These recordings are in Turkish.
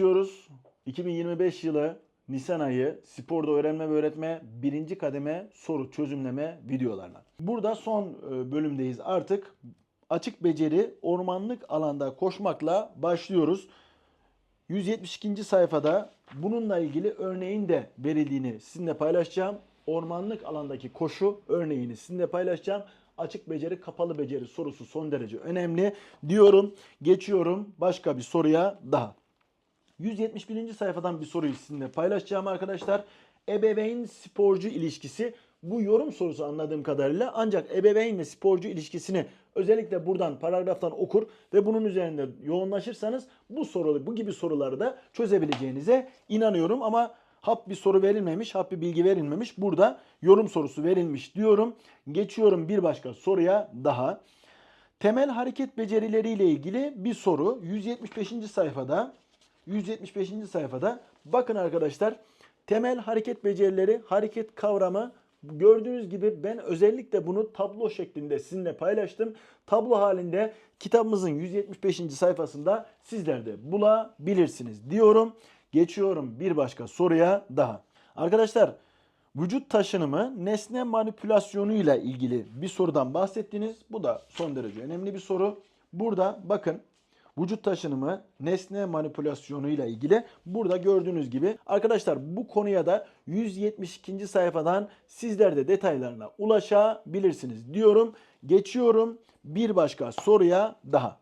Diyoruz 2025 yılı Nisan ayı sporda öğrenme ve öğretme birinci kademe soru çözümleme videolarına. Burada son e, bölümdeyiz artık. Açık beceri ormanlık alanda koşmakla başlıyoruz. 172. sayfada bununla ilgili örneğin de verildiğini sizinle paylaşacağım. Ormanlık alandaki koşu örneğini sizinle paylaşacağım. Açık beceri, kapalı beceri sorusu son derece önemli diyorum. Geçiyorum başka bir soruya daha. 171. sayfadan bir soruyu sizinle paylaşacağım arkadaşlar. Ebeveyn sporcu ilişkisi bu yorum sorusu anladığım kadarıyla ancak ebeveyn ve sporcu ilişkisini özellikle buradan paragraftan okur ve bunun üzerinde yoğunlaşırsanız bu soru bu gibi soruları da çözebileceğinize inanıyorum ama hap bir soru verilmemiş, hap bir bilgi verilmemiş. Burada yorum sorusu verilmiş diyorum. Geçiyorum bir başka soruya daha. Temel hareket becerileriyle ilgili bir soru 175. sayfada 175. sayfada bakın arkadaşlar temel hareket becerileri hareket kavramı gördüğünüz gibi ben özellikle bunu tablo şeklinde sizinle paylaştım. Tablo halinde kitabımızın 175. sayfasında sizler de bulabilirsiniz diyorum. Geçiyorum bir başka soruya daha. Arkadaşlar vücut taşınımı nesne manipülasyonuyla ilgili bir sorudan bahsettiniz. Bu da son derece önemli bir soru. Burada bakın vücut taşınımı nesne manipülasyonu ile ilgili burada gördüğünüz gibi arkadaşlar bu konuya da 172. sayfadan sizler de detaylarına ulaşabilirsiniz diyorum. Geçiyorum bir başka soruya daha.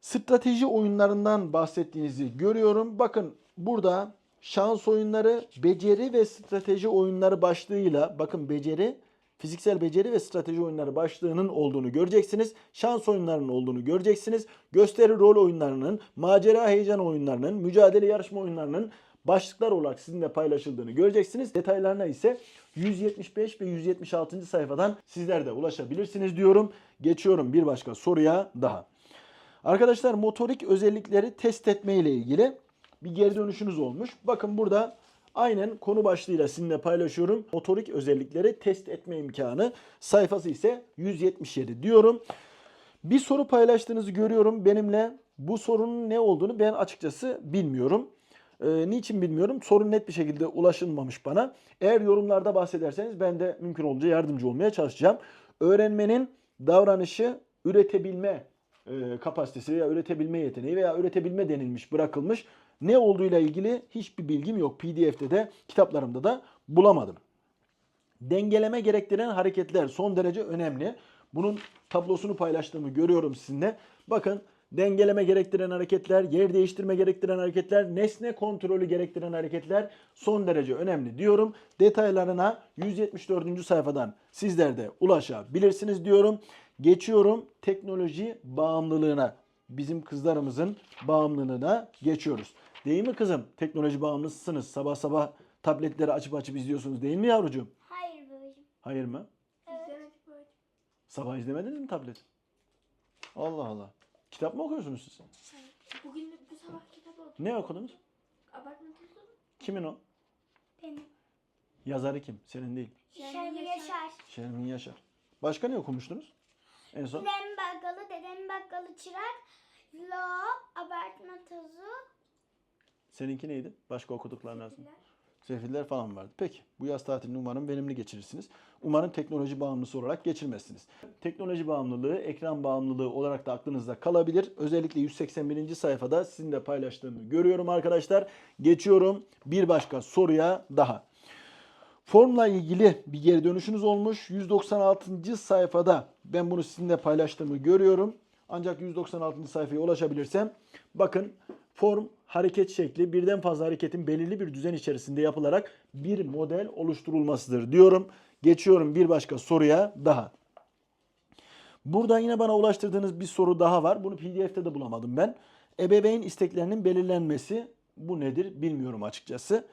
Strateji oyunlarından bahsettiğinizi görüyorum. Bakın burada şans oyunları, beceri ve strateji oyunları başlığıyla bakın beceri fiziksel beceri ve strateji oyunları başlığının olduğunu göreceksiniz. Şans oyunlarının olduğunu göreceksiniz. Gösteri rol oyunlarının, macera heyecan oyunlarının, mücadele yarışma oyunlarının başlıklar olarak sizinle paylaşıldığını göreceksiniz. Detaylarına ise 175 ve 176. sayfadan sizler de ulaşabilirsiniz diyorum. Geçiyorum bir başka soruya daha. Arkadaşlar motorik özellikleri test etme ile ilgili bir geri dönüşünüz olmuş. Bakın burada aynen konu başlığıyla sizinle paylaşıyorum. Motorik özellikleri test etme imkanı. Sayfası ise 177 diyorum. Bir soru paylaştığınızı görüyorum benimle. Bu sorunun ne olduğunu ben açıkçası bilmiyorum. Ee, niçin bilmiyorum? Sorun net bir şekilde ulaşılmamış bana. Eğer yorumlarda bahsederseniz ben de mümkün olduğunca yardımcı olmaya çalışacağım. Öğrenmenin davranışı üretebilme e, kapasitesi veya üretebilme yeteneği veya üretebilme denilmiş, bırakılmış. Ne olduğuyla ilgili hiçbir bilgim yok. PDF'de de kitaplarımda da bulamadım. Dengeleme gerektiren hareketler son derece önemli. Bunun tablosunu paylaştığımı görüyorum sizinle. Bakın dengeleme gerektiren hareketler, yer değiştirme gerektiren hareketler, nesne kontrolü gerektiren hareketler son derece önemli diyorum. Detaylarına 174. sayfadan sizler de ulaşabilirsiniz diyorum. Geçiyorum teknoloji bağımlılığına. Bizim kızlarımızın bağımlılığına geçiyoruz. Değil mi kızım? Teknoloji bağımlısısınız. Sabah sabah tabletleri açıp açıp izliyorsunuz değil mi yavrucuğum? Hayır babacığım. Hayır mı? Evet. Sabah izlemediniz mi tablet? Allah Allah. Kitap mı okuyorsunuz siz? Bugün bu sabah kitap okudum. Ne okudunuz? Abartma kızım. Kimin o? Benim. Yazarı kim? Senin değil. Şermi Yaşar. Şermin Yaşar. Başka ne okumuştunuz? En son? Dedem bakkalı, dedem bakkalı çırak. Lo, abartma tozu. Seninki neydi? Başka okudukların arasında. Sefiller falan vardı. Peki bu yaz tatilini umarım verimli geçirirsiniz. Umarım teknoloji bağımlısı olarak geçirmezsiniz. Teknoloji bağımlılığı, ekran bağımlılığı olarak da aklınızda kalabilir. Özellikle 181. sayfada sizinle paylaştığımı görüyorum arkadaşlar. Geçiyorum bir başka soruya daha. Formla ilgili bir geri dönüşünüz olmuş. 196. sayfada ben bunu sizinle paylaştığımı görüyorum. Ancak 196. sayfaya ulaşabilirsem bakın form hareket şekli birden fazla hareketin belirli bir düzen içerisinde yapılarak bir model oluşturulmasıdır diyorum. Geçiyorum bir başka soruya daha. Burada yine bana ulaştırdığınız bir soru daha var. Bunu PDF'te de bulamadım ben. Ebeveyn isteklerinin belirlenmesi bu nedir bilmiyorum açıkçası.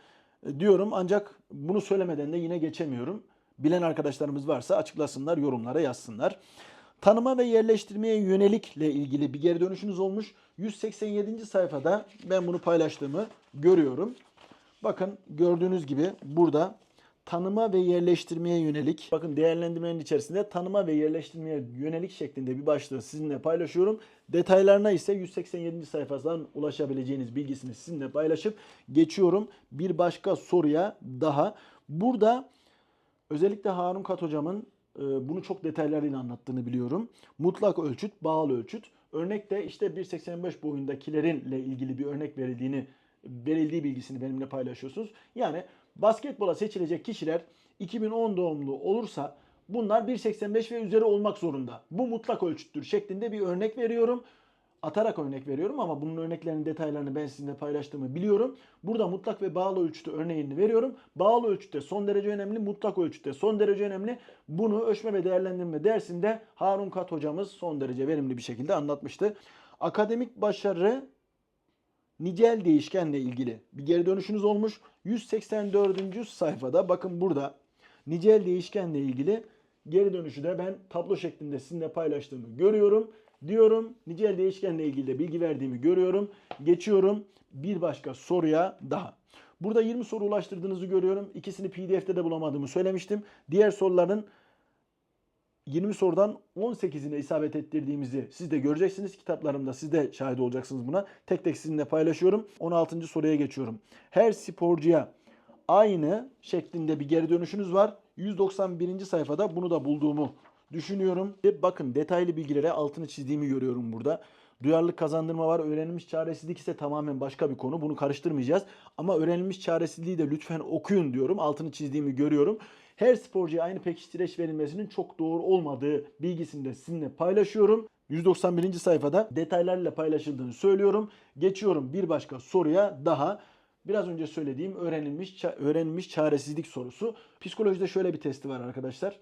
E, Diyorum ancak bunu söylemeden de yine geçemiyorum. Bilen arkadaşlarımız varsa açıklasınlar, yorumlara yazsınlar. Tanıma ve yerleştirmeye yönelikle ilgili bir geri dönüşünüz olmuş. 187. sayfada ben bunu paylaştığımı görüyorum. Bakın gördüğünüz gibi burada tanıma ve yerleştirmeye yönelik bakın değerlendirmenin içerisinde tanıma ve yerleştirmeye yönelik şeklinde bir başlığı sizinle paylaşıyorum. Detaylarına ise 187. sayfasından ulaşabileceğiniz bilgisini sizinle paylaşıp geçiyorum. Bir başka soruya daha. Burada özellikle Harun Kat hocamın bunu çok detaylarıyla anlattığını biliyorum. Mutlak ölçüt, bağlı ölçüt. Örnekte işte 1.85 boyundakilerinle ilgili bir örnek verildiğini verildiği bilgisini benimle paylaşıyorsunuz. Yani basketbola seçilecek kişiler 2010 doğumlu olursa bunlar 1.85 ve üzeri olmak zorunda. Bu mutlak ölçüttür şeklinde bir örnek veriyorum. Atarak örnek veriyorum ama bunun örneklerinin detaylarını ben sizinle paylaştığımı biliyorum. Burada mutlak ve bağlı ölçütü örneğini veriyorum. Bağlı ölçütte son derece önemli, mutlak ölçütte son derece önemli. Bunu ölçme ve değerlendirme dersinde Harun Kat hocamız son derece verimli bir şekilde anlatmıştı. Akademik başarı nicel değişkenle ilgili bir geri dönüşünüz olmuş. 184. sayfada bakın burada nicel değişkenle ilgili geri dönüşü de ben tablo şeklinde sizinle paylaştığımı görüyorum. Diyorum nicel değişkenle ilgili de bilgi verdiğimi görüyorum. Geçiyorum bir başka soruya daha. Burada 20 soru ulaştırdığınızı görüyorum. İkisini PDF'de de bulamadığımı söylemiştim. Diğer soruların 20 sorudan 18'ine isabet ettirdiğimizi siz de göreceksiniz kitaplarımda. Siz de şahit olacaksınız buna. Tek tek sizinle paylaşıyorum. 16. soruya geçiyorum. Her sporcuya aynı şeklinde bir geri dönüşünüz var. 191. sayfada bunu da bulduğumu düşünüyorum. Ve bakın detaylı bilgilere altını çizdiğimi görüyorum burada. Duyarlılık kazandırma var. Öğrenilmiş çaresizlik ise tamamen başka bir konu. Bunu karıştırmayacağız. Ama öğrenilmiş çaresizliği de lütfen okuyun diyorum. Altını çizdiğimi görüyorum. Her sporcuya aynı pekiştireç verilmesinin çok doğru olmadığı bilgisini de sizinle paylaşıyorum. 191. sayfada detaylarla paylaşıldığını söylüyorum. Geçiyorum bir başka soruya daha. Biraz önce söylediğim öğrenilmiş öğrenilmiş çaresizlik sorusu. Psikolojide şöyle bir testi var arkadaşlar.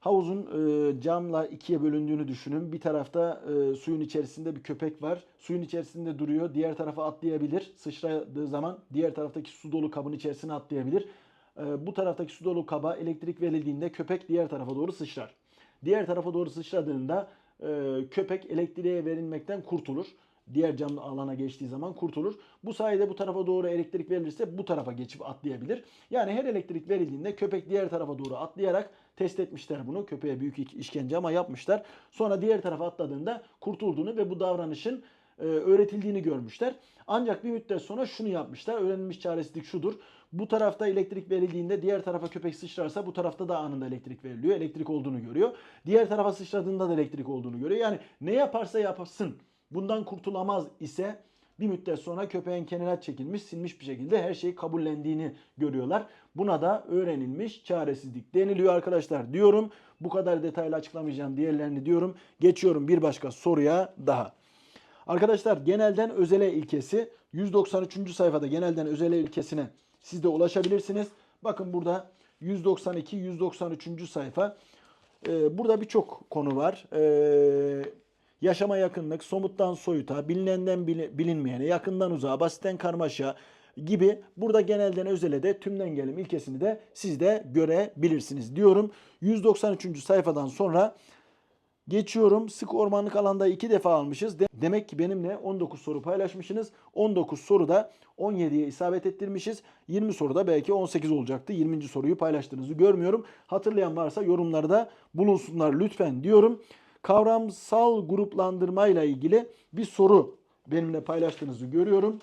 Havuzun e, camla ikiye bölündüğünü düşünün. Bir tarafta e, suyun içerisinde bir köpek var. Suyun içerisinde duruyor. Diğer tarafa atlayabilir. Sıçradığı zaman diğer taraftaki su dolu kabın içerisine atlayabilir. E, bu taraftaki su dolu kaba elektrik verildiğinde köpek diğer tarafa doğru sıçrar. Diğer tarafa doğru sıçradığında e, köpek elektriğe verilmekten kurtulur. Diğer cam alana geçtiği zaman kurtulur. Bu sayede bu tarafa doğru elektrik verilirse bu tarafa geçip atlayabilir. Yani her elektrik verildiğinde köpek diğer tarafa doğru atlayarak test etmişler bunu. Köpeğe büyük işkence ama yapmışlar. Sonra diğer tarafa atladığında kurtulduğunu ve bu davranışın e, öğretildiğini görmüşler. Ancak bir müddet sonra şunu yapmışlar. Öğrenilmiş çaresizlik şudur. Bu tarafta elektrik verildiğinde diğer tarafa köpek sıçrarsa bu tarafta da anında elektrik veriliyor. Elektrik olduğunu görüyor. Diğer tarafa sıçradığında da elektrik olduğunu görüyor. Yani ne yaparsa yapsın bundan kurtulamaz ise bir müddet sonra köpeğin kenara çekilmiş, sinmiş bir şekilde her şeyi kabullendiğini görüyorlar. Buna da öğrenilmiş çaresizlik deniliyor arkadaşlar diyorum. Bu kadar detaylı açıklamayacağım diğerlerini diyorum. Geçiyorum bir başka soruya daha. Arkadaşlar genelden özele ilkesi 193. sayfada genelden özele ilkesine siz de ulaşabilirsiniz. Bakın burada 192 193. sayfa. Ee, burada birçok konu var. Ee, yaşama yakınlık, somuttan soyuta, bilinenden bili- bilinmeyene, yakından uzağa, basitten karmaşa gibi burada genelden özele de tümden gelim ilkesini de siz de görebilirsiniz diyorum. 193. sayfadan sonra Geçiyorum. Sık ormanlık alanda iki defa almışız. De- Demek ki benimle 19 soru paylaşmışsınız. 19 soruda 17'ye isabet ettirmişiz. 20 soruda belki 18 olacaktı. 20. soruyu paylaştığınızı görmüyorum. Hatırlayan varsa yorumlarda bulunsunlar lütfen diyorum. Kavramsal gruplandırmayla ilgili bir soru benimle paylaştığınızı görüyorum.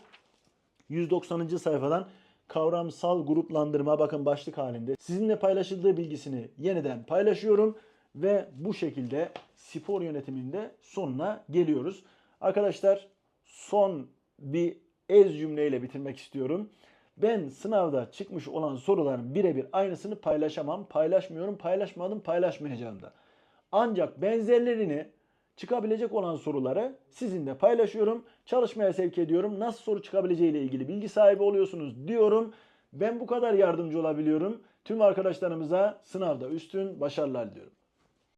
190. sayfadan kavramsal gruplandırma bakın başlık halinde. Sizinle paylaşıldığı bilgisini yeniden paylaşıyorum ve bu şekilde spor yönetiminde sonuna geliyoruz. Arkadaşlar son bir ez cümleyle bitirmek istiyorum. Ben sınavda çıkmış olan soruların birebir aynısını paylaşamam. Paylaşmıyorum, paylaşmadım, paylaşmayacağım da. Ancak benzerlerini çıkabilecek olan soruları sizinle paylaşıyorum. Çalışmaya sevk ediyorum. Nasıl soru çıkabileceğiyle ilgili bilgi sahibi oluyorsunuz diyorum. Ben bu kadar yardımcı olabiliyorum. Tüm arkadaşlarımıza sınavda üstün başarılar diliyorum.